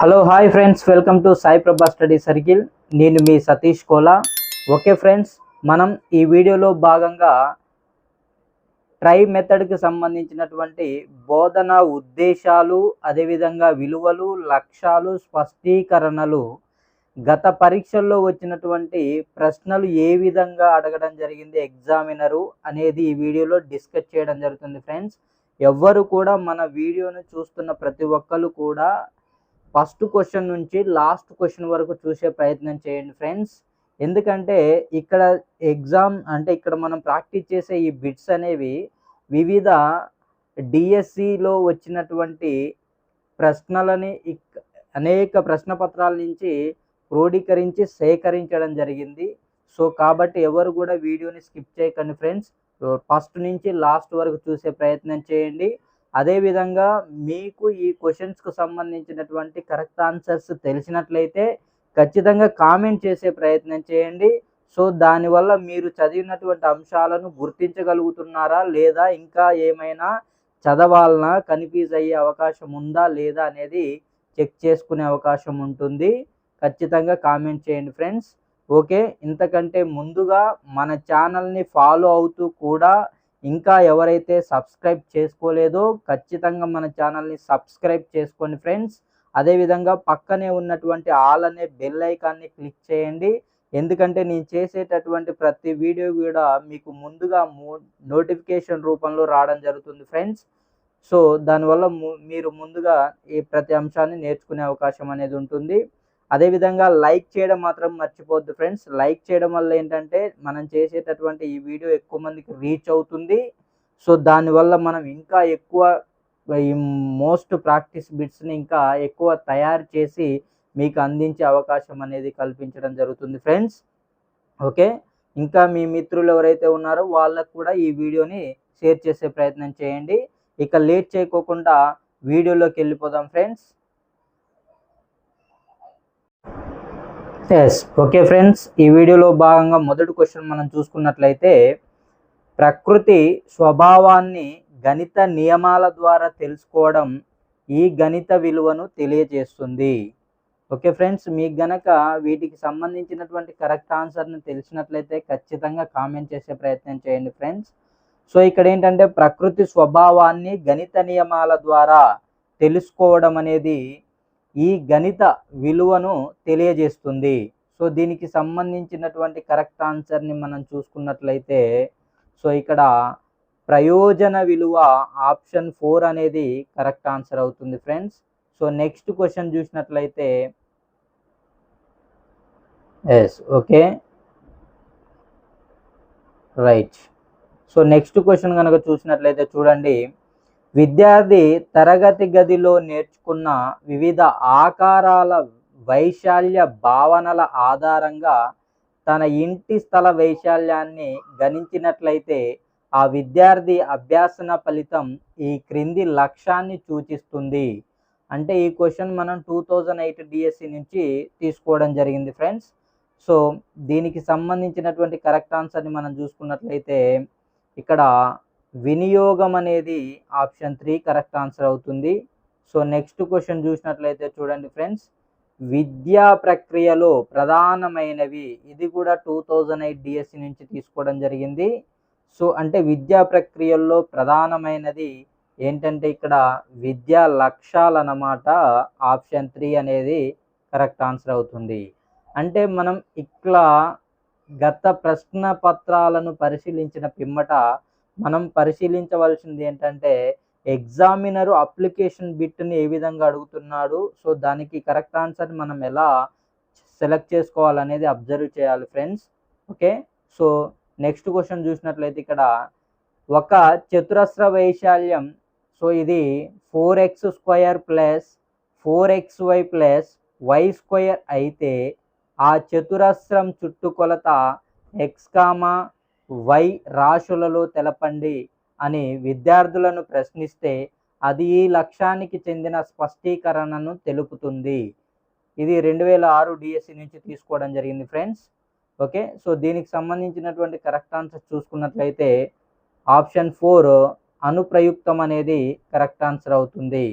Hello hi friends welcome to Sai Prabha study circle నేను మీ Satish Kola. Okay friends మనం ఈ వీడియోలో భాగంగా ట్రై మెథడ్కి సంబంధించినటువంటి బోధన ఉద్దేశాలు అదేవిధంగా విలువలు లక్ష్యాలు స్పష్టీకరణలు గత పరీక్షల్లో వచ్చినటువంటి ప్రశ్నలు ఏ విధంగా అడగడం జరిగింది ఎగ్జామినరు అనేది ఈ వీడియోలో డిస్కస్ చేయడం జరుగుతుంది ఫ్రెండ్స్ ఎవ్వరు కూడా మన వీడియోను చూస్తున్న ప్రతి ఒక్కరు కూడా ఫస్ట్ క్వశ్చన్ నుంచి లాస్ట్ క్వశ్చన్ వరకు చూసే ప్రయత్నం చేయండి ఫ్రెండ్స్. ఎందుకంటే ఇక్కడ ఎగ్జామ్ అంటే ఇక్కడ మనం ప్రాక్టీస్ చేసే ఈ బిట్స్ అనేవి వివిధ డిఎస్సిలో వచ్చినటువంటి ప్రశ్నలని ఇక్- అనేక ప్రశ్న పత్రాల నుంచి క్రోడీకరించి సేకరించడం జరిగింది. సో కాబట్టి ఎవరు కూడా వీడియోని స్కిప్ చేయకండి ఫ్రెండ్స్. ఫస్ట్ నుంచి లాస్ట్ వరకు చూసే ప్రయత్నం చేయండి. అదేవిధంగా మీకు ఈ క్వశ్చన్స్కు సంబంధించినటువంటి కరెక్ట్ ఆన్సర్స్ తెలిసినట్లయితే ఖచ్చితంగా కామెంట్ చేసే ప్రయత్నం చేయండి. సో దానివల్ల మీరు చదివినటువంటి అంశాలను గుర్తించగలుగుతున్నారా? లేదా ఇంకా ఏమైనా చదవాలనా? కన్ఫ్యూజ్ అయ్యే అవకాశం ఉందా? లేదా అనేది చెక్ చేసుకునే అవకాశం ఉంటుంది. ఖచ్చితంగా కామెంట్ చేయండి ఫ్రెండ్స్ ఓకే ఇంతకంటే ముందుగా మన ఛానల్ని ఫాలో అవుతూ కూడా ఇంకా ఎవరైతే సబ్స్క్రైబ్ చేసుకోలేదో ఖచ్చితంగా మన ఛానల్ని సబ్స్క్రైబ్ చేసుకోండి ఫ్రెండ్స్. అదేవిధంగా పక్కనే ఉన్నటువంటి ఆల్ అనే బెల్ ఐకాన్ని క్లిక్ చేయండి. ఎందుకంటే నేను చేసేటటువంటి ప్రతి వీడియో కూడా మీకు ముందుగా నోటిఫికేషన్ రూపంలో రావడం జరుగుతుంది ఫ్రెండ్స్. సో దానివల్ల ము- మీరు ముందుగా ఈ ప్రతి అంశాన్ని నేర్చుకునే అవకాశం అనేది ఉంటుంది. అదేవిధంగా లైక్ చేయడం మాత్రం మర్చిపోద్దు ఫ్రెండ్స్. లైక్ చేయడం వల్ల ఏంటంటే మనం చేసేటటువంటి ఈ వీడియో ఎక్కువ మందికి రీచ్ అవుతుంది. సో దానివల్ల మనం ఇంకా ఎక్కువ ఈ మోస్ట్ ప్రాక్టీస్ బిట్స్ని ఇంకా ఎక్కువ తయారు చేసి మీకు అందించే అవకాశం అనేది కల్పించడం జరుగుతుంది ఫ్రెండ్స్. ఓకే? ఇంకా మీ మిత్రులు ఎవరైతే ఉన్నారో వాళ్ళకు కూడా ఈ వీడియోని షేర్ చేసే ప్రయత్నం చేయండి. ఇక లేట్ చేయకోకుండా వీడియోలోకి వెళ్ళిపోదాం ఫ్రెండ్స్. ఎస్ ఓకే ఫ్రెండ్స్ ఈ వీడియోలో భాగంగా మొదటి క్వశ్చన్ మనం చూసుకున్నట్లయితే ప్రకృతి స్వభావాన్ని గణిత నియమాల ద్వారా తెలుసుకోవడం ఈ గణిత విలువను తెలియజేస్తుంది. ఓకే ఫ్రెండ్స్ మీకు గనక వీటికి సంబంధించినటువంటి కరెక్ట్ ఆన్సర్ని తెలిసినట్లయితే ఖచ్చితంగా కామెంట్ చేసే ప్రయత్నం చేయండి ఫ్రెండ్స్ సో ఇక్కడ ఏంటంటే ప్రకృతి స్వభావాన్ని గణిత నియమాల ద్వారా తెలుసుకోవడం అనేది ఈ గణిత విలువను తెలియజేస్తుంది. సో దీనికి సంబంధించినటువంటి కరెక్ట్ ఆన్సర్ని మనం చూసుకున్నట్లయితే సో ఇక్కడ ప్రయోజన విలువ ఆప్షన్ ఫోర్ అనేది కరెక్ట్ ఆన్సర్ అవుతుంది ఫ్రెండ్స్. సో నెక్స్ట్ క్వశ్చన్ చూసినట్లయితే yes okay. Right. So next question కనుక చూసినట్లయితే చూడండి విద్యార్థి తరగతి గదిలో నేర్చుకున్న వివిధ ఆకారాల వైశాల్య భావనల ఆధారంగా తన ఇంటి స్థల వైశాల్యాన్ని గణించినట్లయితే ఆ విద్యార్థి అభ్యాసన ఫలితం ఈ క్రింది లక్ష్యాన్ని సూచిస్తుంది. అంటే ఈ క్వశ్చన్ మనం టూ థౌజండ్ ఎయిట్ డిఎస్సి నుంచి తీసుకోవడం జరిగింది ఫ్రెండ్స్. సో దీనికి సంబంధించినటువంటి కరెక్ట్ ఆన్సర్ని మనం చూసుకున్నట్లయితే ఇక్కడ వినియోగం అనేది ఆప్షన్ త్రీ కరెక్ట్ ఆన్సర్ అవుతుంది. సో నెక్స్ట్ క్వశ్చన్ చూసినట్లయితే చూడండి ఫ్రెండ్స్ విద్యా ప్రక్రియలో ప్రధానమైనవి ఇది కూడా టూ థౌజండ్ ఎయిట్ డిఎస్సి నుంచి తీసుకోవడం జరిగింది. సో అంటే విద్యా ప్రక్రియల్లో ప్రధానమైనది ఏంటంటే ఇక్కడ విద్యా లక్ష్యాలు అన్నమాట ఆప్షన్ త్రీ అనేది కరెక్ట్ ఆన్సర్ అవుతుంది. అంటే మనం ఇట్లా గత ప్రశ్న పత్రాలను పరిశీలించిన పిమ్మట మనం పరిశీలించవలసింది ఏంటంటే ఎగ్జామినరు అప్లికేషన్ బిట్ని ఏ విధంగా అడుగుతున్నాడు సో దానికి కరెక్ట్ ఆన్సర్ మనం ఎలా సెలెక్ట్ చేసుకోవాలనేది అబ్జర్వ్ చేయాలి friends. Okay? So next question చూసినట్లయితే ఇక్కడ ఒక చతురస్ర వైశాల్యం సో ఇది four X square plus four X Y plus Y square అయితే ఆ చతురస్రం చుట్టుకొలత ఎక్స్ కామా వై రాశులలో తెలపండి అని విద్యార్థులను ప్రశ్నిస్తే అది ఈ లక్ష్యానికి చెందిన స్పష్టీకరణను తెలుపుతుంది. ఇది రెండు వేల ఆరు డిఎస్సి నుంచి తీసుకోవడం జరిగింది ఫ్రెండ్స్. ఓకే సో దీనికి సంబంధించినటువంటి కరెక్ట్ ఆన్సర్ చూసుకున్నట్లయితే ఆప్షన్ ఫోర్ అనుప్రయుక్తం అనేది కరెక్ట్ ఆన్సర్ అవుతుంది.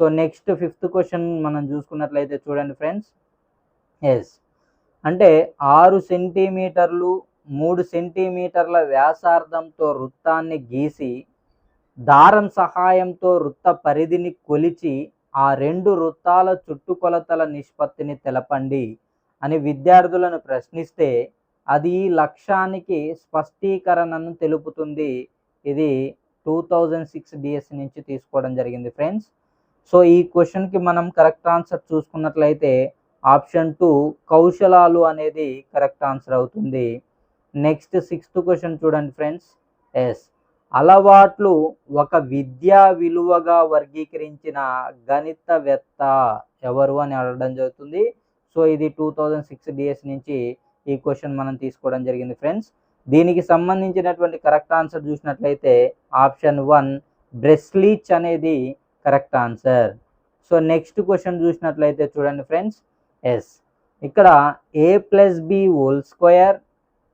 సో నెక్స్ట్ ఫిఫ్త్ క్వశ్చన్ మనం చూసుకున్నట్లయితే చూడండి ఫ్రెండ్స్. ఎస్ అంటే ఆరు సెంటీమీటర్లు మూడు సెంటీమీటర్ల వ్యాసార్థంతో వృత్తాన్ని గీసి దారం సహాయంతో వృత్త పరిధిని కొలిచి ఆ రెండు వృత్తాల చుట్టుకొలతల నిష్పత్తిని తెలపండి అని విద్యార్థులను ప్రశ్నిస్తే అది ఈ లక్ష్యానికి స్పష్టీకరణను తెలుపుతుంది. ఇది టూ థౌజండ్ సిక్స్ డిఎస్ నుంచి తీసుకోవడం జరిగింది ఫ్రెండ్స్. సో ఈ క్వశ్చన్కి మనం కరెక్ట్ ఆన్సర్ చూసుకున్నట్లయితే ఆప్షన్ టూ కౌశలాలు అనేది కరెక్ట్ ఆన్సర్ అవుతుంది. నెక్స్ట్ సిక్స్త్ క్వశ్చన్ చూడండి ఫ్రెండ్స్. ఎస్. అలవాట్లు ఒక విద్యా విలువగా వర్గీకరించిన గణితవేత్త ఎవరు అని అడగడం జరుగుతుంది. సో ఇది టూ థౌజండ్ సిక్స్ డిఎస్ నుంచి ఈ క్వశ్చన్ మనం తీసుకోవడం జరిగింది ఫ్రెండ్స్. దీనికి సంబంధించినటువంటి కరెక్ట్ ఆన్సర్ చూసినట్లయితే ఆప్షన్ వన్ బ్రెస్లీచ్ అనేది correct answer. So next question చూసినట్లయితే చూడండి ఫ్రెండ్స్. ఎస్. ఇక్కడ A plus B whole square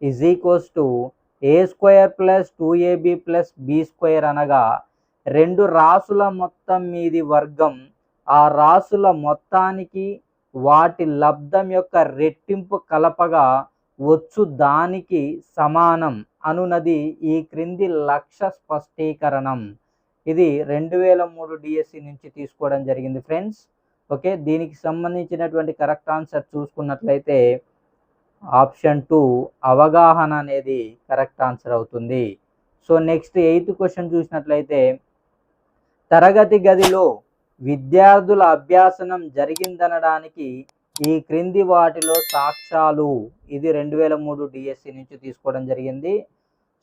is equals to A square plus two AB plus B square అనగా రెండు రాసుల మొత్తం మీది వర్గం ఆ రాసుల మొత్తానికి వాటి లబ్ధం యొక్క రెట్టింపు కలపగా వచ్చు దానికి సమానం అనునది ఈ క్రింది లక్ష్య స్పష్టీకరణం. ఇది రెండు వేల మూడు డిఎస్సి నుంచి తీసుకోవడం జరిగింది ఫ్రెండ్స్. ఓకే? దీనికి సంబంధించినటువంటి కరెక్ట్ ఆన్సర్ చూసుకున్నట్లయితే ఆప్షన్ టూ అవగాహన అనేది కరెక్ట్ ఆన్సర్ అవుతుంది. సో నెక్స్ట్ ఎయిత్ క్వశ్చన్ చూసినట్లయితే తరగతి గదిలో విద్యార్థుల అభ్యాసనం జరిగిందనడానికి ఈ క్రింది వాటిలో సాక్ష్యాలు ఇది రెండు వేల మూడు డిఎస్సి నుంచి తీసుకోవడం జరిగింది.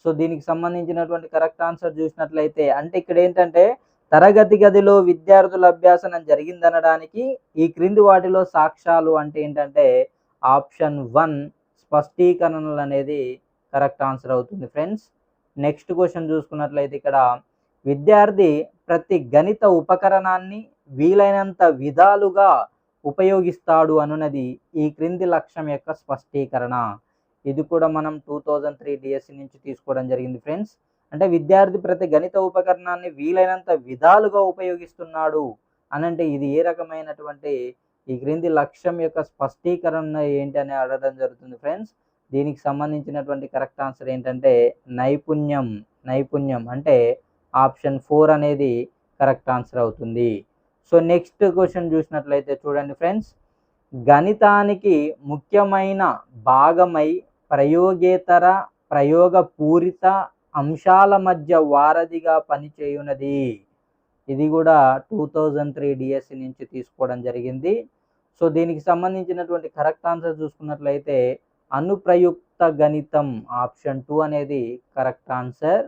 సో దీనికి సంబంధించినటువంటి కరెక్ట్ ఆన్సర్ చూసినట్లయితే అంటే ఇక్కడ ఏంటంటే తరగతి గదిలో విద్యార్థుల అభ్యాసనం జరిగిందనడానికి ఈ క్రింది వాటిలో సాక్ష్యాలు అంటే ఏంటంటే ఆప్షన్ వన్ స్పష్టీకరణలు అనేది కరెక్ట్ ఆన్సర్ అవుతుంది ఫ్రెండ్స్. నెక్స్ట్ క్వశ్చన్ చూసుకున్నట్లయితే ఇక్కడ విద్యార్థి ప్రతి గణిత ఉపకరణాన్ని వీలైనంత విధాలుగా ఉపయోగిస్తాడు అనున్నది ఈ క్రింది లక్ష్యం యొక్క స్పష్టీకరణ. ఇది కూడా మనం టూ థౌజండ్ త్రీ డిఎస్సి నుంచి తీసుకోవడం జరిగింది ఫ్రెండ్స్. అంటే విద్యార్థి ప్రతి గణిత ఉపకరణాన్ని వీలైనంత విధాలుగా ఉపయోగిస్తున్నాడు అనంటే ఇది ఏ రకమైనటువంటి ఈ క్రింది లక్ష్యం యొక్క స్పష్టీకరణ ఏంటి అని అడగడం జరుగుతుంది ఫ్రెండ్స్. దీనికి సంబంధించినటువంటి కరెక్ట్ ఆన్సర్ ఏంటంటే నైపుణ్యం. నైపుణ్యం అంటే ఆప్షన్ ఫోర్ అనేది కరెక్ట్ ఆన్సర్ అవుతుంది. సో నెక్స్ట్ క్వశ్చన్ చూసినట్లయితే చూడండి ఫ్రెండ్స్. గణితానికి ముఖ్యమైన భాగమై ప్రయోగేతర ప్రయోగపూరిత అంశాల మధ్య వారధిగా పనిచేయునది. ఇది కూడా టూ థౌజండ్ త్రీ డిఎస్సి నుంచి తీసుకోవడం జరిగింది. సో దీనికి సంబంధించినటువంటి కరెక్ట్ ఆన్సర్ చూసుకున్నట్లయితే అనుప్రయుక్త గణితం ఆప్షన్ టూ అనేది correct answer.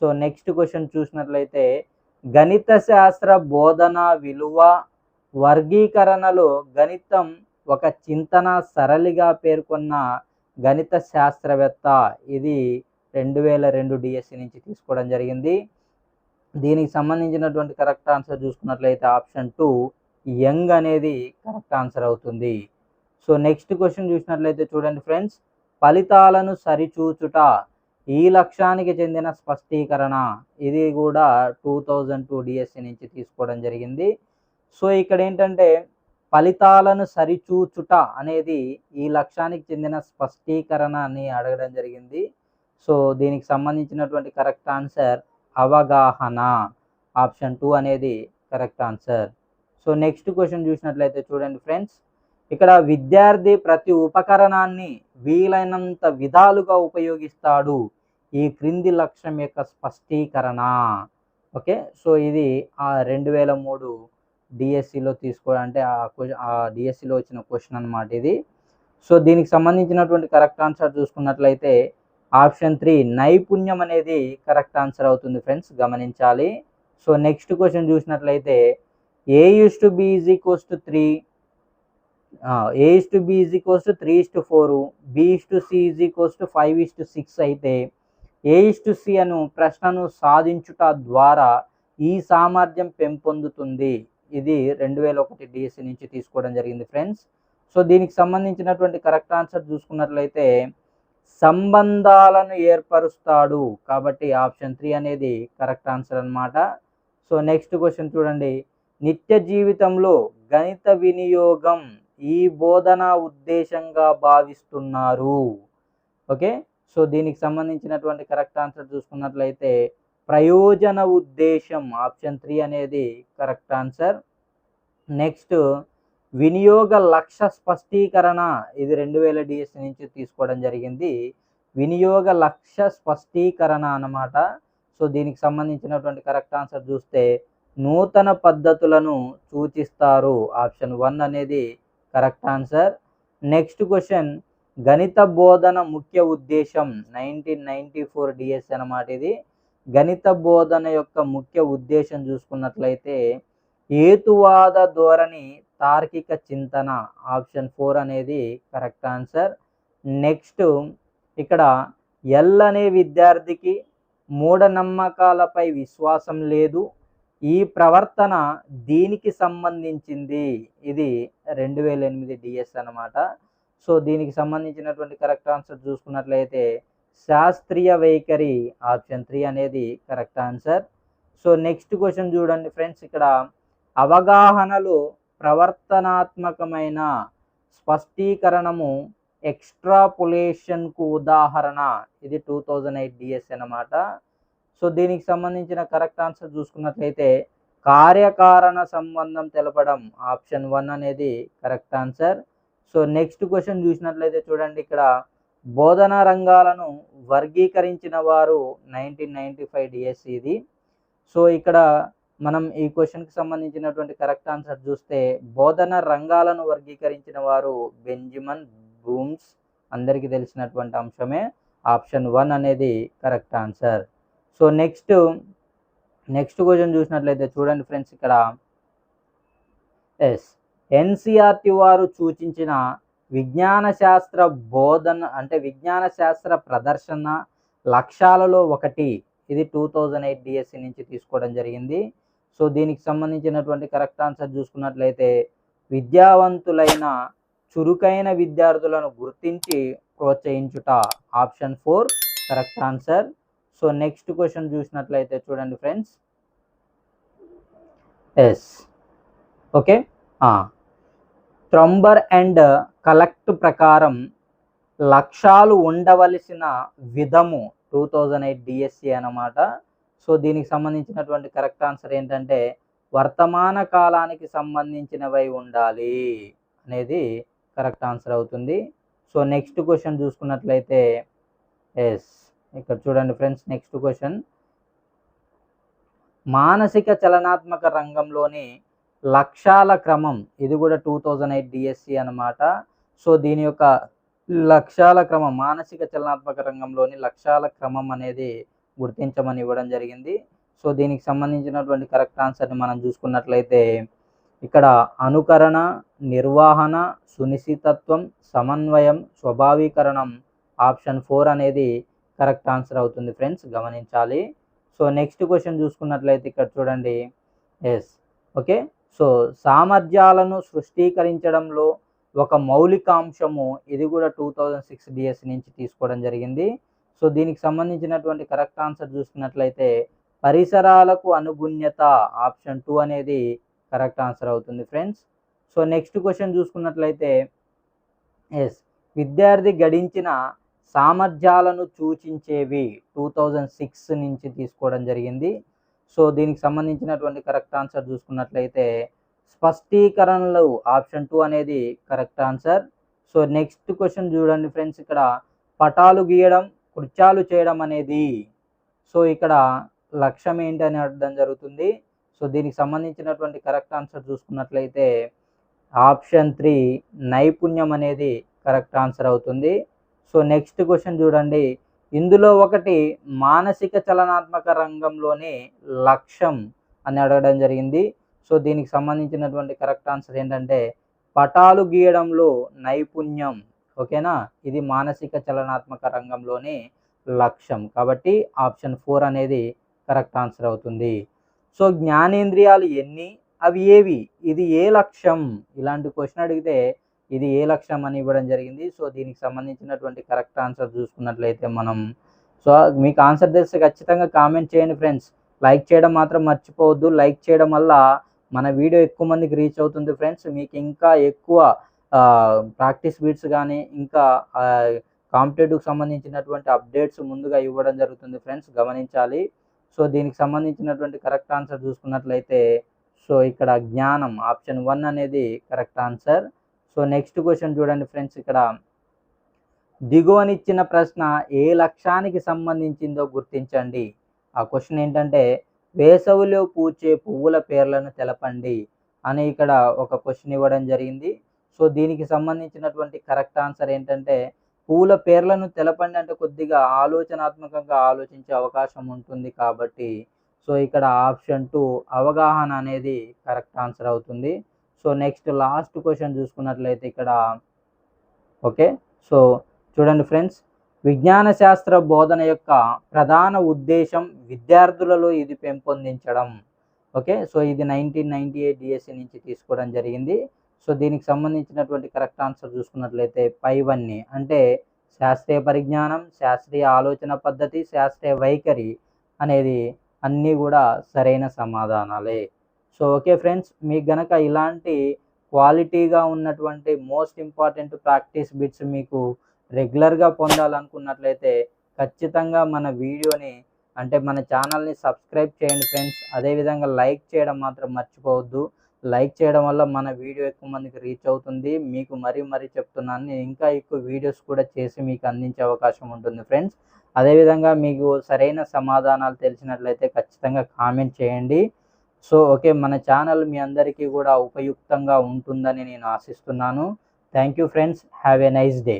So next question చూసినట్లయితే గణిత శాస్త్ర బోధన విలువ వర్గీకరణలో గణితం ఒక చింతన సరళిగా పేర్కొన్న గణిత శాస్త్రవేత్త ఇది రెండు వేల రెండు డిఎస్సి నుంచి తీసుకోవడం జరిగింది. దీనికి సంబంధించినటువంటి కరెక్ట్ ఆన్సర్ చూసుకున్నట్లయితే ఆప్షన్ టూ యంగ్ అనేది కరెక్ట్ ఆన్సర్ అవుతుంది. సో నెక్స్ట్ క్వశ్చన్ చూసినట్లయితే చూడండి ఫ్రెండ్స్ ఫలితాలను సరిచూచుట ఈ లక్ష్యానికి చెందిన స్పష్టీకరణ. ఇది కూడా టూ థౌజండ్ టూ డిఎస్సి నుంచి తీసుకోవడం జరిగింది. సో ఇక్కడ ఏంటంటే ఫలితాలను సరిచూచుట అనేది ఈ లక్ష్యానికి చెందిన స్పష్టీకరణ అని అడగడం జరిగింది. సో దీనికి సంబంధించినటువంటి కరెక్ట్ ఆన్సర్ అవగాహన ఆప్షన్ టూ అనేది correct answer. So next question చూసినట్లయితే చూడండి ఫ్రెండ్స్. ఇక్కడ విద్యార్థి ప్రతి ఉపకరణాన్ని వీలైనంత విధాలుగా ఉపయోగిస్తాడు. ఈ క్రింది లక్ష్యం యొక్క స్పష్టీకరణ. ఓకే? సో ఇది ఆ రెండు వేల మూడు డిఎస్సిలో తీసుకోవాలంటే ఆ క్వశ్చన్ ఆ డిఎస్సిలో వచ్చిన క్వశ్చన్ అనమాట ఇది. సో దీనికి సంబంధించినటువంటి కరెక్ట్ ఆన్సర్ చూసుకున్నట్లయితే ఆప్షన్ త్రీ నైపుణ్యం అనేది కరెక్ట్ ఆన్సర్ అవుతుంది ఫ్రెండ్స్ గమనించాలి. సో నెక్స్ట్ క్వశ్చన్ చూసినట్లయితే A is to B is equals to three A is to B is equals to three is to four B is to C is equals to five is to six అయితే A is to C అను ప్రశ్నను సాధించుట ద్వారా ఈ సామర్థ్యం పెంపొందుతుంది. ఇది రెండు వేల ఒకటి డిఎస్సి నుంచి తీసుకోవడం జరిగింది ఫ్రెండ్స్. సో దీనికి సంబంధించినటువంటి కరెక్ట్ ఆన్సర్ చూసుకున్నట్లయితే సంబంధాలను ఏర్పరుస్తాడు. కాబట్టి ఆప్షన్ త్రీ అనేది కరెక్ట్ ఆన్సర్ అన్నమాట. సో నెక్స్ట్ క్వశ్చన్ చూడండి. నిత్య జీవితంలో గణిత వినియోగం ఈ బోధన ఉద్దేశంగా భావిస్తున్నారు. ఓకే? సో దీనికి సంబంధించినటువంటి కరెక్ట్ ఆన్సర్ చూసుకున్నట్లయితే ప్రయోజన ఉద్దేశం ఆప్షన్ త్రీ అనేది కరెక్ట్ ఆన్సర్. నెక్స్ట్ వినియోగ లక్ష్య స్పష్టీకరణ ఇది రెండు వేల డిఎస్ నుంచి తీసుకోవడం జరిగింది. వినియోగ లక్ష్య స్పష్టీకరణ అన్నమాట. సో దీనికి సంబంధించినటువంటి కరెక్ట్ ఆన్సర్ చూస్తే నూతన పద్ధతులను సూచిస్తారు. ఆప్షన్ వన్ అనేది కరెక్ట్ ఆన్సర్. నెక్స్ట్ క్వశ్చన్ గణిత బోధన ముఖ్య ఉద్దేశం నైన్టీన్ నైంటీ ఫోర్ డిఎస్ అన్నమాట ఇది. గణిత బోధన యొక్క ముఖ్య ఉద్దేశం చూసుకున్నట్లయితే హేతువాద ధోరణి తార్కిక చింతన ఆప్షన్ ఫోర్ అనేది కరెక్ట్ ఆన్సర్. నెక్స్ట్ ఇక్కడ ఎల్ అనే విద్యార్థికి మూఢనమ్మకాలపై విశ్వాసం లేదు. ఈ ప్రవర్తన దీనికి సంబంధించింది. ఇది రెండు వేల ఎనిమిది డిఎస్ అనమాట సో దీనికి సంబంధించినటువంటి కరెక్ట్ ఆన్సర్ చూసుకున్నట్లయితే శాస్త్రీయ వైఖరి ఆప్షన్ త్రీ అనేది correct answer. So next question చూడండి ఫ్రెండ్స్. ఇక్కడ అవగాహనలు ప్రవర్తనాత్మకమైన స్పష్టీకరణము ఎక్స్ట్రాపులేషన్కు ఉదాహరణ. ఇది టూ థౌజండ్ ఎయిట్ డిఎస్ అనమాట సో దీనికి సంబంధించిన కరెక్ట్ ఆన్సర్ చూసుకున్నట్లయితే కార్యకారణ సంబంధం తెలపడం ఆప్షన్ వన్ అనేది correct answer. So next question చూసినట్లయితే చూడండి ఇక్కడ బోధనా రంగాలను వర్గీకరించిన వారు నైన్టీన్ నైంటీ ఫైవ్ డిఎస్ ఇది. సో ఇక్కడ మనం ఈ క్వశ్చన్కి సంబంధించినటువంటి కరెక్ట్ ఆన్సర్ చూస్తే బోధన రంగాలను వర్గీకరించిన వారు బెంజిమన్ బూమ్స్ అందరికీ తెలిసినటువంటి అంశమే ఆప్షన్ వన్ అనేది correct answer so next next question చూసినట్లయితే చూడండి ఫ్రెండ్స్ ఇక్కడ. ఎస్ ఎన్సిఆర్టి వారు సూచించిన విజ్ఞాన శాస్త్ర బోధన అంటే విజ్ఞాన శాస్త్ర ప్రదర్శన లక్ష్యాలలో ఒకటి. ఇది టూ థౌజండ్ ఎయిట్ డిఎస్సి నుంచి తీసుకోవడం జరిగింది. సో దీనికి సంబంధించినటువంటి కరెక్ట్ ఆన్సర్ చూసుకున్నట్లయితే విద్యావంతులైన చురుకైన విద్యార్థులను గుర్తించి ప్రోత్సహించుట option four correct answer. So next question చూసినట్లయితే చూడండి ఫ్రెండ్స్. ఎస్. ఓకే. ట్రంబర్ అండ్ కలెక్ట్ ప్రకారం లక్ష్యాలు ఉండవలసిన విధము టూ థౌజండ్ ఎయిట్ డిఎస్సి అన్నమాట. సో దీనికి సంబంధించినటువంటి కరెక్ట్ ఆన్సర్ ఏంటంటే వర్తమాన కాలానికి సంబంధించినవై ఉండాలి అనేది కరెక్ట్ ఆన్సర్ అవుతుంది. సో నెక్స్ట్ క్వశ్చన్ చూసుకున్నట్లయితే ఎస్ ఇక్కడ చూడండి ఫ్రెండ్స్ నెక్స్ట్ క్వశ్చన్. మానసిక చలనాత్మక రంగంలోని లక్ష్యాల క్రమం ఇది కూడా టూ థౌజండ్ ఎయిట్ డిఎస్సి అనమాట సో దీని యొక్క లక్ష్యాల క్రమం మానసిక చలనాత్మక రంగంలోని లక్ష్యాల క్రమం అనేది గుర్తించమని ఇవ్వడం జరిగింది. సో దీనికి సంబంధించినటువంటి కరెక్ట్ ఆన్సర్ని మనం చూసుకున్నట్లయితే ఇక్కడ అనుకరణ నిర్వహణ సునిశ్చితత్వం సమన్వయం స్వభావీకరణం ఆప్షన్ ఫోర్ అనేది కరెక్ట్ ఆన్సర్ అవుతుంది ఫ్రెండ్స్. గమనించాలి. సో నెక్స్ట్ క్వశ్చన్ చూసుకున్నట్లయితే ఇక్కడ చూడండి. ఎస్. ఓకే. సో సామర్థ్యాలను సృష్టీకరించడంలో ఒక మౌలికాంశము ఇది కూడా టూ థౌజండ్ సిక్స్ డిఎస్ నుంచి తీసుకోవడం జరిగింది. సో దీనికి సంబంధించినటువంటి కరెక్ట్ ఆన్సర్ చూసుకున్నట్లయితే పరిసరాలకు అనుగుణ్యత ఆప్షన్ టూ అనేది కరెక్ట్ ఆన్సర్ అవుతుంది ఫ్రెండ్స్. సో నెక్స్ట్ క్వశ్చన్ చూసుకున్నట్లయితే ఎస్ విద్యార్థి గడించిన సామర్థ్యాలను సూచించేవి టూ థౌజండ్ సిక్స్ నుంచి తీసుకోవడం జరిగింది. సో దీనికి సంబంధించినటువంటి కరెక్ట్ ఆన్సర్ చూసుకున్నట్లయితే స్పష్టీకరణలు ఆప్షన్ టూ అనేది correct answer. So next question చూడండి ఫ్రెండ్స్ ఇక్కడ పటాలు గీయడం కృత్యాలు చేయడం అనేది. సో ఇక్కడ లక్ష్యం ఏంటి అని అర్థం జరుగుతుంది. సో దీనికి సంబంధించినటువంటి కరెక్ట్ ఆన్సర్ చూసుకున్నట్లయితే ఆప్షన్ త్రీ నైపుణ్యం అనేది కరెక్ట్ ఆన్సర్ అవుతుంది. సో నెక్స్ట్ క్వశ్చన్ చూడండి. ఇందులో ఒకటి మానసిక చలనాత్మక రంగంలోని లక్ష్యం అని అడగడం జరిగింది. సో దీనికి సంబంధించినటువంటి కరెక్ట్ ఆన్సర్ ఏంటంటే పటాలు గీయడంలో నైపుణ్యం. ఓకేనా? ఇది మానసిక చలనాత్మక రంగంలోని లక్ష్యం. కాబట్టి ఆప్షన్ ఫోర్ అనేది కరెక్ట్ ఆన్సర్ అవుతుంది. సో జ్ఞానేంద్రియాలు ఎన్ని? అవి ఏవి? ఇది ఏ లక్ష్యం? ఇలాంటి క్వశ్చన్ అడిగితే ఇది ఏ లక్ష్యం అని ఇవ్వడం జరిగింది. సో దీనికి సంబంధించినటువంటి కరెక్ట్ ఆన్సర్ చూసుకున్నట్లయితే మనం. సో మీకు ఆన్సర్ తెలిస్తే ఖచ్చితంగా కామెంట్ చేయండి ఫ్రెండ్స్. లైక్ చేయడం మాత్రం మర్చిపోవద్దు. లైక్ చేయడం వల్ల మన వీడియో ఎక్కువ మందికి రీచ్ అవుతుంది ఫ్రెండ్స్. మీకు ఇంకా ఎక్కువ ప్రాక్టీస్ బీట్స్ కానీ ఇంకా కాంపిటేటివ్కి సంబంధించినటువంటి అప్డేట్స్ ముందుగా ఇవ్వడం జరుగుతుంది ఫ్రెండ్స్ గమనించాలి. సో దీనికి సంబంధించినటువంటి కరెక్ట్ ఆన్సర్ చూసుకున్నట్లయితే సో ఇక్కడ జ్ఞానం ఆప్షన్ వన్ అనేది correct answer. So next question చూడండి ఫ్రెండ్స్ ఇక్కడ. దిగువనిచ్చిన ప్రశ్న ఏ లక్ష్యానికి సంబంధించిందో గుర్తించండి. ఆ క్వశ్చన్ ఏంటంటే వేసవిలో పూచే పువ్వుల పేర్లను తెలపండి అని ఇక్కడ ఒక క్వశ్చన్ ఇవ్వడం జరిగింది. సో దీనికి సంబంధించినటువంటి కరెక్ట్ ఆన్సర్ ఏంటంటే పూల పేర్లను తెలపండి అంటే కొద్దిగా ఆలోచనాత్మకంగా ఆలోచించే అవకాశం ఉంటుంది కాబట్టి సో ఇక్కడ ఆప్షన్ టూ అవగాహన అనేది కరెక్ట్ ఆన్సర్ అవుతుంది. సో నెక్స్ట్ లాస్ట్ క్వశ్చన్ చూసుకున్నట్లయితే ఇక్కడ ఓకే సో చూడండి ఫ్రెండ్స్ విజ్ఞాన శాస్త్ర బోధన యొక్క ప్రధాన ఉద్దేశం విద్యార్థులలో ఇది పెంపొందించడం. ఓకే సో ఇది నైన్టీన్ నైన్టీ ఎయిట్ డిఎస్సి నుంచి తీసుకోవడం జరిగింది. సో దీనికి సంబంధించినటువంటి కరెక్ట్ ఆన్సర్ చూసుకున్నట్లయితే పైవన్నీ అంటే శాస్త్రీయ పరిజ్ఞానం శాస్త్రీయ ఆలోచన పద్ధతి శాస్త్రీయ వైఖరి అనేది అన్నీ కూడా సరైన సమాధానాలే. సో ఓకే ఫ్రెండ్స్ మీకు గనక ఇలాంటి క్వాలిటీగా ఉన్నటువంటి మోస్ట్ ఇంపార్టెంట్ ప్రాక్టీస్ బిట్స్ మీకు రెగ్యులర్గా పొందాలనుకున్నట్లయితే ఖచ్చితంగా మన వీడియోని అంటే మన ఛానల్ని సబ్స్క్రైబ్ చేయండి ఫ్రెండ్స్. అదేవిధంగా లైక్ చేయడం మాత్రం మర్చిపోవద్దు. లైక్ చేయడం వల్ల మన వీడియో ఎక్కువ మందికి రీచ్ అవుతుంది. మీకు మరీ మరీ చెప్తున్నాను. నేను ఇంకా ఎక్కువ వీడియోస్ కూడా చేసి మీకు అందించే అవకాశం ఉంటుంది ఫ్రెండ్స్. అదేవిధంగా మీకు సరైన సమాధానాలు తెలిసినట్లయితే ఖచ్చితంగా కామెంట్ చేయండి. సో ఓకే మన ఛానల్ మీ అందరికీ కూడా ఉపయుక్తంగా ఉంటుందని నేను ఆశిస్తున్నాను. Thank you friends. Have a nice day.